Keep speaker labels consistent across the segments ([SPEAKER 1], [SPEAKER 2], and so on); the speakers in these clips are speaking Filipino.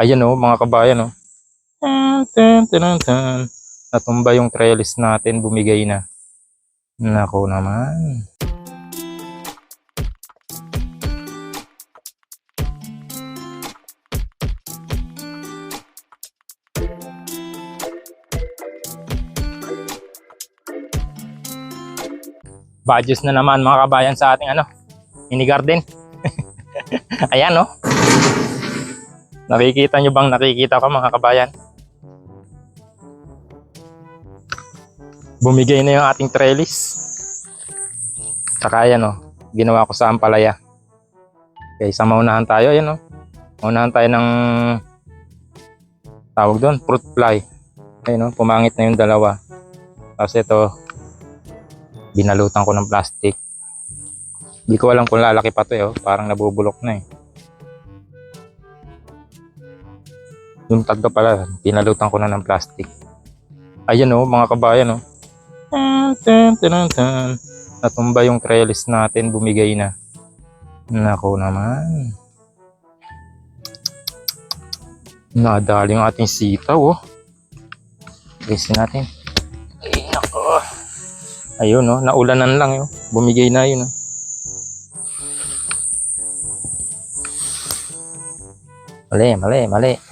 [SPEAKER 1] Ayan oh, mga kabayan oh. Tan. Natumba yung trellis natin, bumigay na. Nako naman. Badges na naman mga kabayan sa ating ano, mini garden. Ayan oh. Nakikita nyo bang nakikita ko mga kabayan? Bumigay na yung ating trellis. Tsaka yan o, ginawa ko sa ampalaya. Okay, sa maunahan tayo, yan o. Maunahan tayo ng tawag doon, fruit fly. Ayun o, pumangit na yung dalawa. Tapos ito, binalutan ko ng plastic. Hindi ko alam kung lalaki pa to eh, oh. parang nabubulok na eh. Yung tagga pala, pinalutan ko na ng plastic. Ayan oh, mga kabayan oh. Tan. Natumba yung trellis natin, bumigay na. Nako naman. Nadali yung ating sitaw oh. Guys natin. Ay, nako. Ayun oh, naulanan lang yun. Bumigay na yun oh. Mali, mali, mali.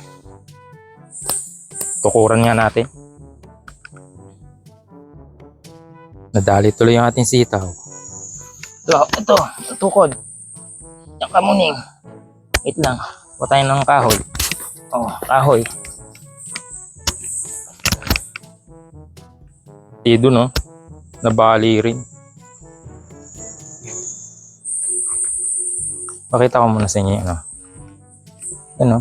[SPEAKER 1] Tukuran nga natin. Nadali tuloy yung ating sitaw. Ito, ito, tukod. Yung kamuning. Wait lang. Patayin ng kahoy. Oh, kahoy. Tido, no? Nabali rin. Pakita ko muna sa inyo, ano? Ano,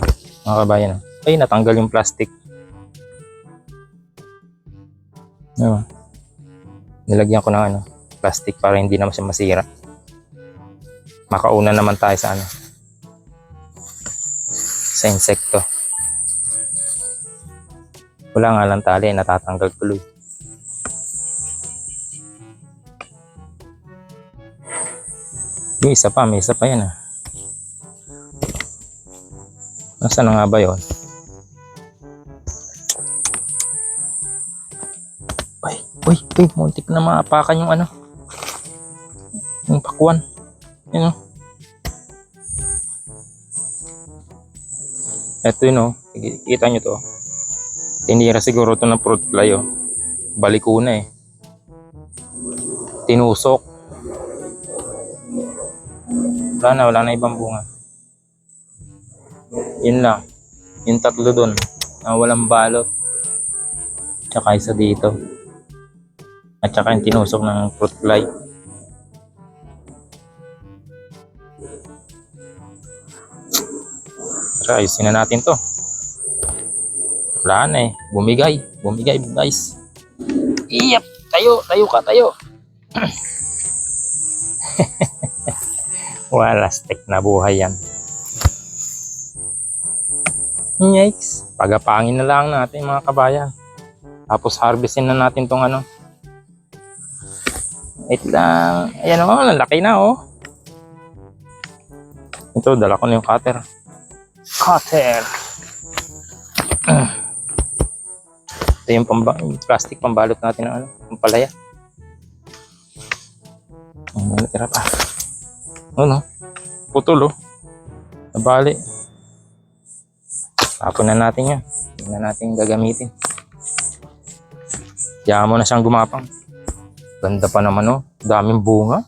[SPEAKER 1] mga kabayan. oh. Ay, natanggal yung plastic. Ano? Nilagyan ko ng ano, plastic para hindi naman siya masira. Makauna naman tayo sa ano, sa insekto. Wala nga lang tali, natatanggal tuloy. Yung isa pa, may isa pa yan ah. Nasaan na nga ba yun? Uy, muntik na maapakan yung ano. Yung pakwan. Yun o. Ito yun o. Kita nyo to. Tinira siguro to ng fruit fly o. Baliko na eh. Tinusok. Wala na, wala na ibang bunga. Yun lang. Yung tatlo dun. Na walang balot. Tsaka isa dito. At saka yung tinusok ng fruit fly. Tara, ayusin na natin to. Wala na eh. Bumigay. Bumigay guys. Iyap! Tayo! Tayo ka! Tayo! Wala stick na buhay yan. Yikes! Pagapangin na lang natin mga kabayan. Tapos harvestin na natin tong ano. Wait lang. Ayan o, oh, laki na oh. Ito, dala ko na yung cutter. Cutter! Ito yung, pamba, plastic pambalot natin ng ano, pampalaya. Ang ano, tira pa. Ano? Putol oh. Nabali. Tapon na natin yan. Hindi na natin gagamitin. Kaya mo na siyang gumapang. Ganda pa naman oh. Daming bunga.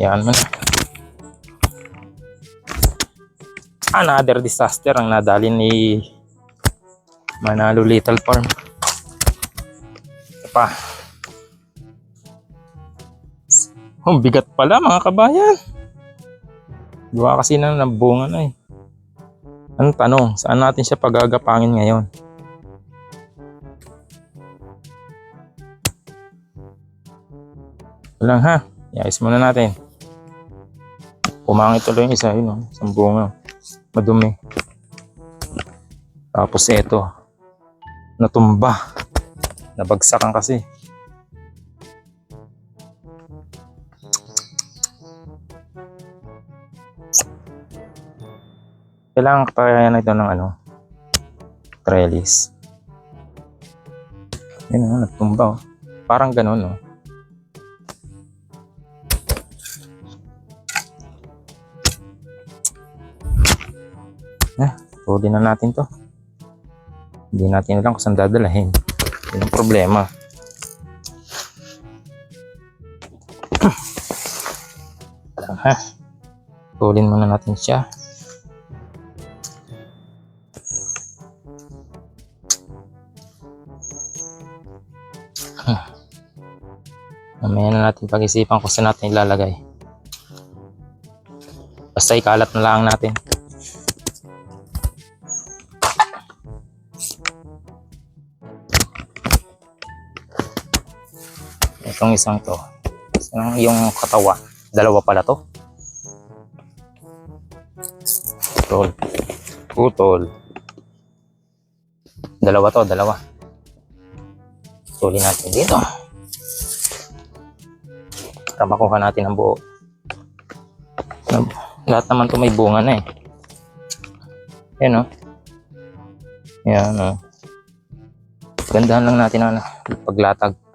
[SPEAKER 1] Yan mo na. Another disaster ang nadali ni Manalo Little Farm. Ito pa. Oh, bigat pala mga kabayan. Gawa kasi na ng bunga na eh. Anong tanong? Saan natin siya pagagapangin ngayon? Walang ha. Iayos muna natin. Pumangit tuloy yung isa. Yun oh. Isang bunga. Madumi. Tapos ito. Natumba. Nabagsakan kasi. Kailangan na ito ng ano, trellis. Yan o, nagtumba oh. Parang ganun oh. Eh, huli na natin to. Hindi natin alam kung saan dadalhin. Yun ang problema. Lang ha. Tulin muna natin siya. Mamaya na natin pag-isipan kung saan natin ilalagay. Basta ikalat na lang natin. Itong isang to. Isang yung katawa. Dalawa pala to. Putol. Putol. Dalawa to, dalawa. Tuloy natin dito. Para makuha natin ang buo. Lahat naman to may bunga na eh. Yan o. Yan o. Gandahan lang natin ang ano, paglatag.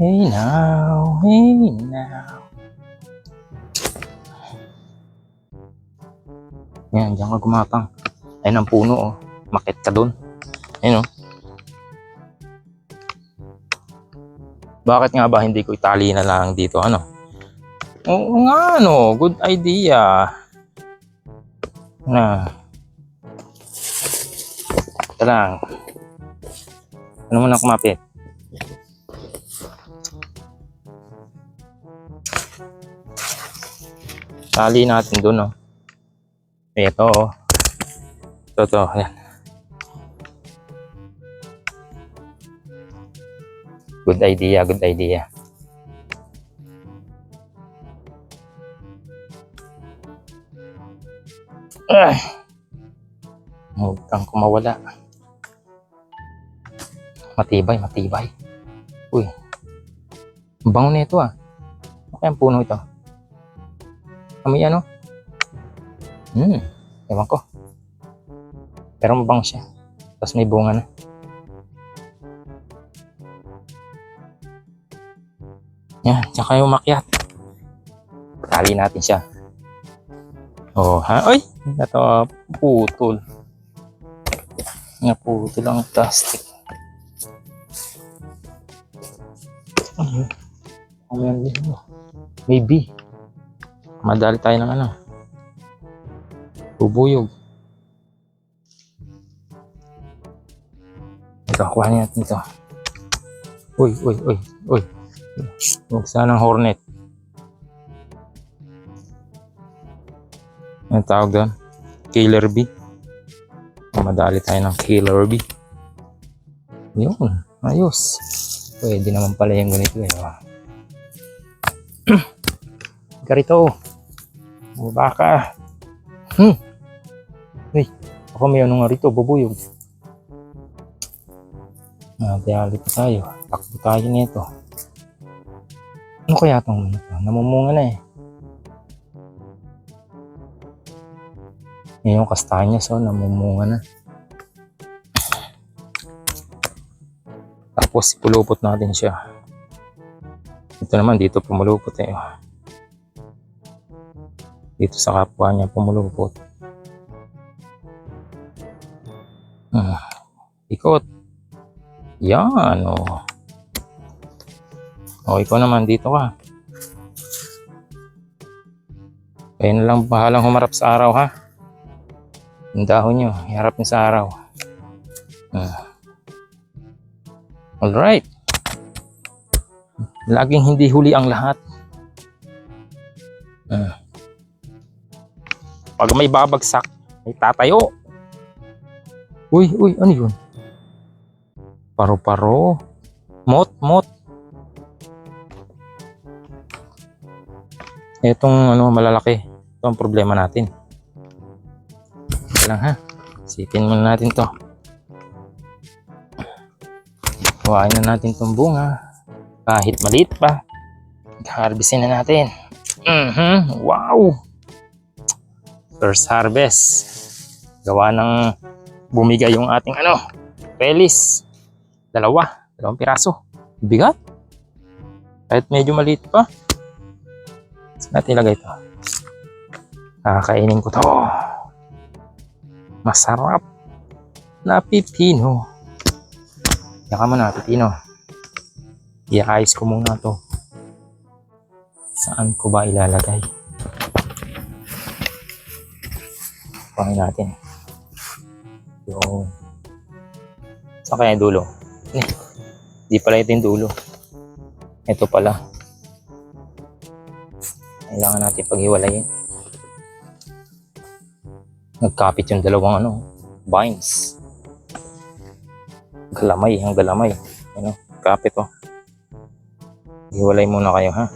[SPEAKER 1] Hey now, hey now. Yan, diyan ka gumapang. Ayun ang puno, oh. Makit ka dun. Ayun, oh. Bakit nga ba hindi ko itali na lang dito, ano? Oo nga, no. Good idea. Na. Ito lang. Ano mo na kumapit? Tali natin dun, oh. Ito, oh. Ito, to. Ayan. Good idea, good idea. Ay. Huwag kang kumawala. Matibay, matibay. Uy. Ang bango nito ah. Ano kaya ang puno ito? Amoy ano? Hmm. Ewan ko. Pero mabango siya. Tapos may bunga na. Yan, diyan kayo umakyat. Tali natin siya. Oh, ha? Ay! Ito, putol. Nga putol ang plastic. Ano? Ano? Maybe. Madali tayo ng ano. Bubuyog. Ito, kuhanin natin ito. Uy, uy, uy, uy. Huwag sanang hornet. Ano tawag doon? Killer bee. Madali tayo ng killer bee. Yun, ayos. Pwede naman pala yung ganito eh. Garito. Baba ka. Hmm. Uy, ako may ano nga rito, bubuyog. Nadali pa tayo. Takbo tayo nito. Ano kaya itong ito? Namumunga na eh. Yung kastanya so namumunga na. Tapos ipulupot natin siya. Ito naman dito pumulupot eh. Dito sa kapwa niya pumulupot. Hmm. Ikot. Yan oh. O, ikaw naman, dito ka. Kayo na lang bahalang humarap sa araw, ha? Yung dahon nyo, iharap nyo sa araw. Ah. Alright. Laging hindi huli ang lahat. Ah. Pag may babagsak, may tatayo. Uy, uy, ano yun? Paro-paro. Mot, mot. Itong ano malalaki. Ito ang problema natin. Ito lang ha. Sipin muna natin to. Kuhain na natin tong bunga. Kahit maliit pa. Harvestin na natin. Mhm. Wow! First harvest. Gawa ng bumigay yung ating ano, pelis. Dalawa. Dalawang piraso. Bigat. Kahit medyo maliit pa. Saan natin ilagay ito? Kakainin ko to. Masarap na pipino. Yaka mo na, pipino. Iayos ko muna to. Saan ko ba ilalagay? Pangin natin. Yung... Saan kaya yung dulo? Eh, di pala ito yung dulo. Ito pala. Kailangan natin paghiwalayin. Nagkapit yung dalawang ano, vines. Galamay, ang galamay. Ano, kapit oh. Hiwalay muna kayo ha.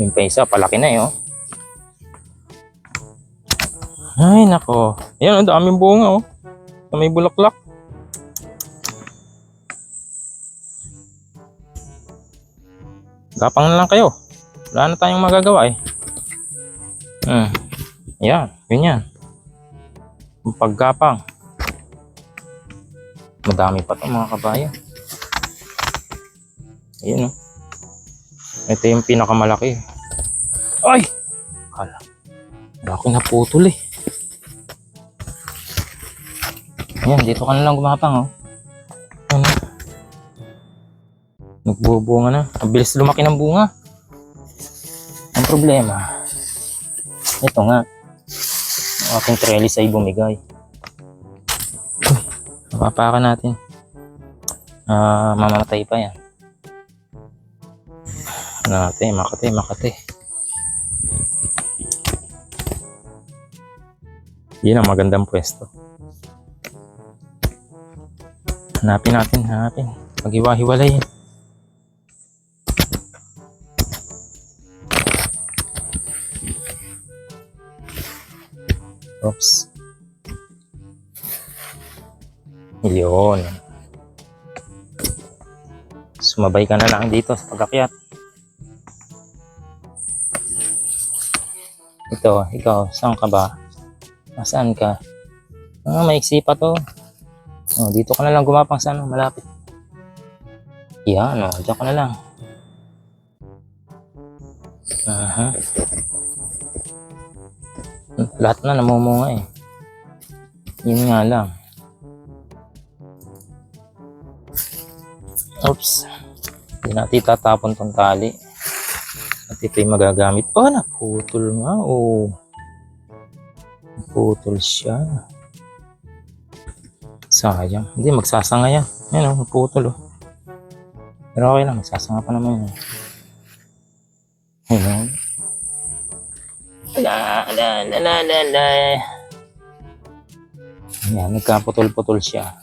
[SPEAKER 1] Yung pa isa, palaki na eh oh. Ay nako. Ayan, ang daming bunga oh. Sa may bulaklak. Gapang na lang kayo. Wala na tayong magagawa eh. Hmm. Yan, yun yan. Ang Paggapang. Madami pa to mga kabayan. Ayun oh. Ito yung pinakamalaki. Ay! Kala. Laki na putol eh. Ayan, dito ka na lang gumapang oh. Ano? Nagbubunga na. Ang bilis lumaki ng bunga. Ang problema, ito nga, ang aking trellis ay bumigay. Uy, Napapakan natin. Ah, mamamatay pa yan. Nate, makate, makate. Yan ang magandang pwesto. Hanapin natin, hanapin. Maghiwa-hiwalay. Oops. Yun. Sumabay ka na lang dito sa pag-akyat. Ito, ikaw, saan ka ba? Nasaan ka? Ah, maiksi pa to. Oh, dito ka na lang gumapang sa ano, malapit. Yan, oh, dyan ka na lang. Aha. Lahat na namumunga eh. Yun nga lang. Oops. Hindi natin tatapon tong tali. At ito'y magagamit. Oh, naputol nga. Oh. Naputol siya. Sayang. Hindi, magsasanga yan. Yan oh, naputol oh. Pero okay lang, magsasanga pa naman yun. Ayun. La la la la la la. Yan, nagkaputol-putol siya.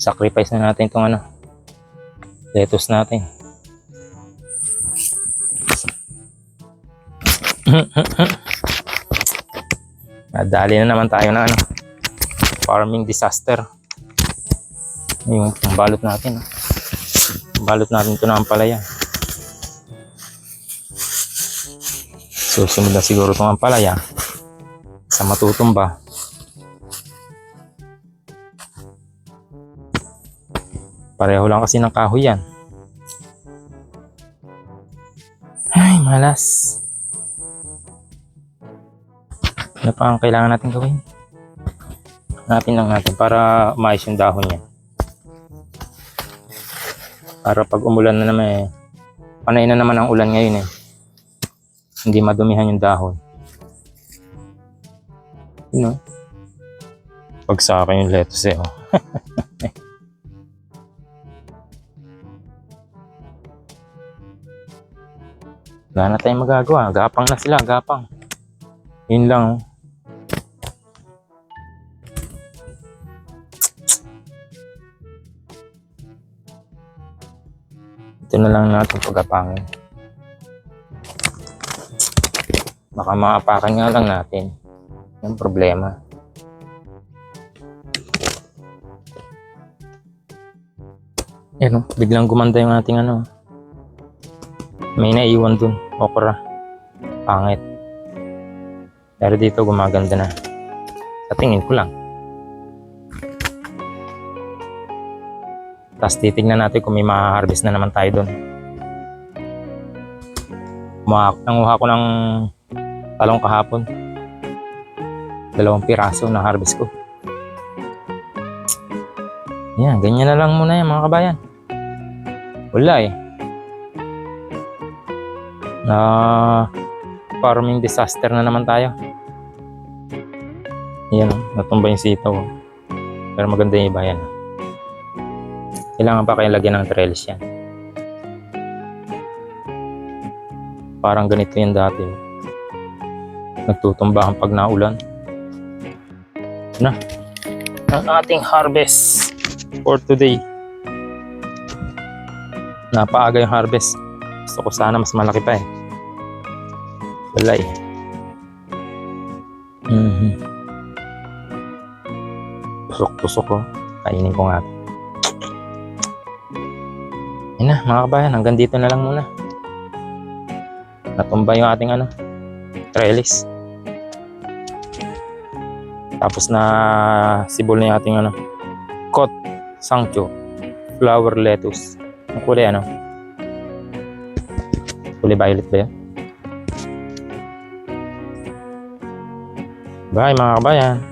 [SPEAKER 1] Sacrifice na natin itong ano. Lettuce natin. Nadali na naman tayo na ano. Farming disaster. Yung pambalot natin. Balot natin ito na ang palaya. Susunod na siguro itong ampalaya sa matutumba. Pareho lang kasi ng kahoy yan. Ay, malas. Ano pa ang kailangan natin gawin? Hanapin lang natin para maayos yung dahon niya. Para pag umulan na naman eh, panay na naman ang ulan ngayon eh hindi madumihan yung dahon. You know? Pag sa akin yung lettuce eh. Oh. Wala na tayong magagawa. Gapang na sila, gapang. Yun lang. Ito na lang natin pagapangin. Baka maapakan nga lang natin. Yung problema. Yan o, biglang gumanda yung ating ano. May naiwan dun, okra. Pangit. Pero dito gumaganda na. Sa tingin ko lang. Tapos titignan natin kung may ma-harvest na naman tayo doon. Nanguha ko ng talong kahapon. Dalawang piraso na harvest ko. Yan, ganyan na lang muna yan mga kabayan. Wala eh. Na farming disaster na naman tayo. Yan, natumba yung sitaw. Pero maganda yung iba yan. Kailangan pa kayo lagyan ng trellis yan. Parang ganito yung dati. oh. Nagtutumbahan pag naulan. Na. Ang ating harvest for today. Napaaga yung harvest. Gusto ko sana mas malaki pa eh. Wala eh. Mhm. Pusok-pusok ko. Kainin ko nga. Na, mga kabayan. Hanggang dito na lang muna. Natumba yung ating ano, trellis. Tapos na sibol na yung ating ano, kot sangcho, flower lettuce. Ang kulay ano? Kulay violet ba yan? Bye mga kabayan.